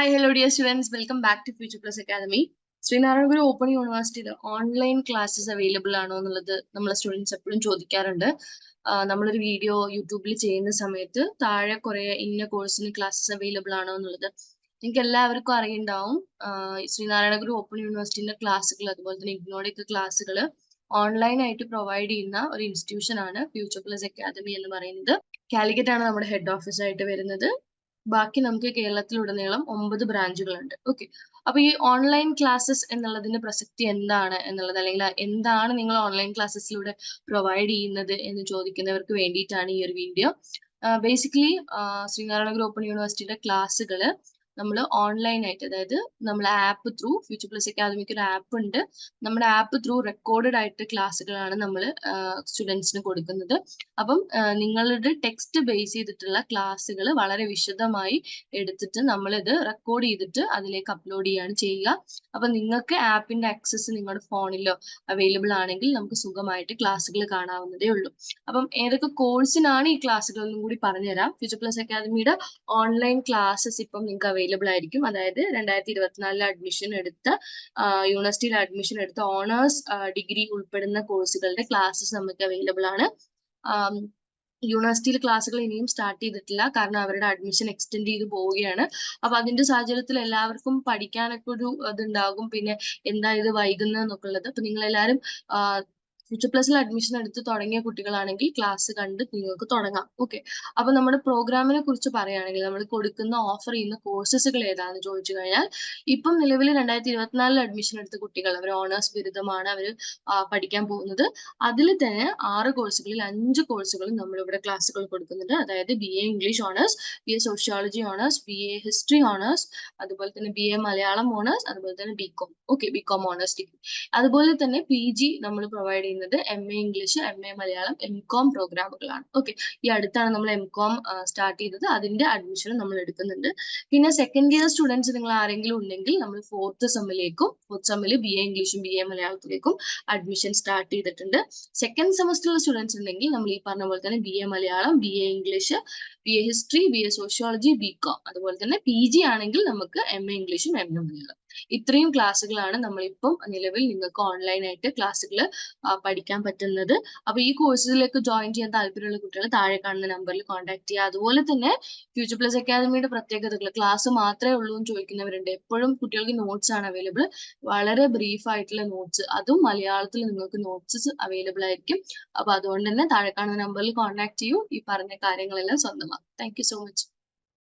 Hi hello dear students welcome back to future plus academy Sreenarayanaguru open യൂണിവേഴ്സിറ്റിയിൽ online classes available ആണോ എന്നുള്ളത് നമ്മളെ students എപ്പോഴും ചോദിക്കാറുണ്ട്. നമ്മളൊരു വീഡിയോ യൂട്യൂബിൽ ചെയ്യുന്ന സമയത്ത് താഴെ കുറെ ഇന്ന കോഴ്സിന് ക്ലാസ്സസ് അവൈലബിൾ ആണോ എന്നുള്ളത് നിങ്ങൾക്ക് എല്ലാവർക്കും അറിയുണ്ടാവും. ശ്രീനാരായണഗുരു ഓപ്പൺ യൂണിവേഴ്സിറ്റിന്റെ ക്ലാസ്സുകൾ അതുപോലെ തന്നെ ഇഗ്നോഡിക് ക്ലാസ്സുകൾ ഓൺലൈൻ ആയിട്ട് പ്രൊവൈഡ് ചെയ്യുന്ന ഒരു ഇൻസ്റ്റിറ്റ്യൂഷൻ ആണ് ഫ്യൂച്ചർ പ്ലസ് അക്കാദമി എന്ന് പറയുന്നത്. കാലിക്കറ്റ് ആണ് നമ്മുടെ ഹെഡ് ഓഫീസ് ആയിട്ട് വരുന്നത്. ബാക്കി നമുക്ക് കേരളത്തിലുടനീളം ഒമ്പത് ബ്രാഞ്ചുകളുണ്ട് ഓക്കെ അപ്പൊ ഈ ഓൺലൈൻ ക്ലാസ്സസ് എന്നുള്ളതിന്റെ പ്രസക്തി എന്താണ് എന്നുള്ളത്? അല്ലെങ്കിൽ എന്താണ് നിങ്ങൾ ഓൺലൈൻ ക്ലാസ്സസിലൂടെ പ്രൊവൈഡ് ചെയ്യുന്നത് എന്ന് ചോദിക്കുന്നവർക്ക് വേണ്ടിയിട്ടാണ് ഈ ഒരു വീഡിയോ ബേസിക്കലി ശ്രീനാരായണ ഓപ്പൺ യൂണിവേഴ്സിറ്റിയുടെ ക്ലാസ്സുകൾ നമ്മൾ ഓൺലൈൻ ആയിട്ട് അതായത് നമ്മൾ ആപ്പ് ത്രൂ ഫ്യൂച്ചർ പ്ലസ് അക്കാദമിക്ക് ഒരു ആപ്പ് ഉണ്ട്. നമ്മുടെ ആപ്പ് ത്രൂ റെക്കോർഡഡ് ആയിട്ട് ക്ലാസ്സുകളാണ് നമ്മൾ സ്റ്റുഡൻസിന് കൊടുക്കുന്നത്. അപ്പം നിങ്ങളുടെ ടെക്സ്റ്റ് ബേസ് ചെയ്തിട്ടുള്ള ക്ലാസ്സുകൾ വളരെ വിശദമായി എടുത്തിട്ട് നമ്മളിത് റെക്കോർഡ് ചെയ്തിട്ട് അതിലേക്ക് അപ്ലോഡ് ചെയ്യുകയാണ് ചെയ്യുക. അപ്പം നിങ്ങൾക്ക് ആപ്പിന്റെ ആക്സസ് നിങ്ങളുടെ ഫോണിലോ അവൈലബിൾ ആണെങ്കിൽ നമുക്ക് സുഖമായിട്ട് ക്ലാസ്സുകൾ കാണാവുന്നതേ ഉള്ളൂ. അപ്പം ഏതൊക്കെ കോഴ്സിനാണ് ഈ ക്ലാസ്സുകൾ എന്നും കൂടി പറഞ്ഞുതരാം. ഫ്യൂച്ചർ പ്ലസ് അക്കാദമിയുടെ ഓൺലൈൻ ക്ലാസ്സസ് ഇപ്പം നിങ്ങൾക്ക് അവൈലബിൾ ആയിരിക്കും. അതായത് രണ്ടായിരത്തി ഇരുപത്തിനാലിൽ അഡ്മിഷൻ എടുത്ത യൂണിവേഴ്സിറ്റിയിൽ അഡ്മിഷൻ എടുത്ത ഓണേഴ്സ് ഡിഗ്രി ഉൾപ്പെടുന്ന കോഴ്സുകളുടെ ക്ലാസ്സസ് നമുക്ക് അവൈലബിൾ ആണ്. യൂണിവേഴ്സിറ്റിയിൽ ക്ലാസ്സുകൾ ഇനിയും സ്റ്റാർട്ട് ചെയ്തിട്ടില്ല. കാരണം അവരുടെ അഡ്മിഷൻ എക്സ്റ്റെൻഡ് ചെയ്ത് പോവുകയാണ്. അപ്പൊ അതിന്റെ സാഹചര്യത്തിൽ എല്ലാവർക്കും പഠിക്കാനൊക്കെ ഒരു ഇതുണ്ടാകും. പിന്നെ എന്താ ഇത് വൈകുന്നതെന്നൊക്കെ ഉള്ളത്. അപ്പൊ നിങ്ങൾ എല്ലാവരും ഫ്യൂച്ചർ പ്ലസിൽ അഡ്മിഷൻ എടുത്ത് തുടങ്ങിയ കുട്ടികളാണെങ്കിൽ ക്ലാസ് കണ്ട് നിങ്ങൾക്ക് തുടങ്ങാം. ഓക്കെ അപ്പൊ നമ്മുടെ പ്രോഗ്രാമിനെ കുറിച്ച് പറയുകയാണെങ്കിൽ നമ്മൾ കൊടുക്കുന്ന ഓഫർ ചെയ്യുന്ന കോഴ്സസുകൾ ഏതാണെന്ന് ചോദിച്ചു കഴിഞ്ഞാൽ ഇപ്പം നിലവിൽ രണ്ടായിരത്തി ഇരുപത്തിനാലിൽ അഡ്മിഷൻ എടുത്ത കുട്ടികൾ അവർ ഓണേഴ്സ് ബിരുദമാണ് അവർ പഠിക്കാൻ പോകുന്നത്. അതിൽ തന്നെ ആറ് കോഴ്സുകളിൽ അഞ്ച് കോഴ്സുകളും നമ്മളിവിടെ ക്ലാസ്സുകൾ കൊടുക്കുന്നുണ്ട്. അതായത് B A English honours B A sociology honours B A history honours അതുപോലെ തന്നെ ബി എ മലയാളം ഓണേഴ്സ് അതുപോലെ തന്നെ B com okay B com honours degree അതുപോലെ തന്നെ പി ജി നമ്മൾ പ്രൊവൈഡ് ചെയ്യുന്നത് ചെയ്യുന്നത് M A English M A Malayalam M com പ്രോഗ്രാമുകളാണ് okay ഈ അടുത്താണ് നമ്മൾ എം കോം സ്റ്റാർട്ട് ചെയ്തത്. അതിന്റെ അഡ്മിഷൻ നമ്മൾ എടുക്കുന്നുണ്ട്. പിന്നെ സെക്കൻഡ് ഇയർ സ്റ്റുഡൻസ് നിങ്ങൾ ആരെങ്കിലും ഉണ്ടെങ്കിൽ നമ്മൾ ഫോർത്ത് സെമ്മിലേക്കും ഫോർത്ത് സെമ്മിൽ ബി എ ഇംഗ്ലീഷും ബി എ മലയാളത്തിലേക്കും അഡ്മിഷൻ സ്റ്റാർട്ട് ചെയ്തിട്ടുണ്ട്. സെക്കൻഡ് സെമസ്റ്ററിലെ സ്റ്റുഡൻസ് ഉണ്ടെങ്കിൽ നമ്മൾ ഈ പറഞ്ഞ പോലെ തന്നെ B A Malayalam B A English B A history B A sociology B com അതുപോലെ തന്നെ പി ജി ആണെങ്കിൽ നമുക്ക് എം എ ഇംഗ്ലീഷും എം എ മലയാളം ഇത്രയും ക്ലാസ്സുകളാണ് നമ്മളിപ്പം നിലവിൽ നിങ്ങൾക്ക് ഓൺലൈനായിട്ട് ക്ലാസ്സുകൾ പഠിക്കാൻ പറ്റുന്നത്. അപ്പൊ ഈ കോഴ്സിലേക്ക് ജോയിൻ ചെയ്യാൻ താല്പര്യമുള്ള കുട്ടികൾ താഴെ കാണുന്ന നമ്പറിൽ കോൺടാക്ട് ചെയ്യുക. അതുപോലെ തന്നെ ഫ്യൂച്ചർ പ്ലസ് അക്കാദമിയുടെ പ്രത്യേകതകൾ ക്ലാസ് മാത്രമേ ഉള്ളൂ എന്ന് ചോദിക്കുന്നവരുണ്ട്. എപ്പോഴും കുട്ടികൾക്ക് നോട്ട്സ് ആണ് അവൈലബിൾ വളരെ ബ്രീഫ് ആയിട്ടുള്ള നോട്ട്സ് അതും മലയാളത്തിൽ നിങ്ങൾക്ക് നോട്ട്സ് അവൈലബിൾ ആയിരിക്കും. അപ്പൊ അതുകൊണ്ട് തന്നെ താഴെ കാണുന്ന നമ്പറിൽ കോൺടാക്ട് ചെയ്യൂ. ഈ പറഞ്ഞ കാര്യങ്ങളെല്ലാം സ്വന്തമാക്കും. Thank so much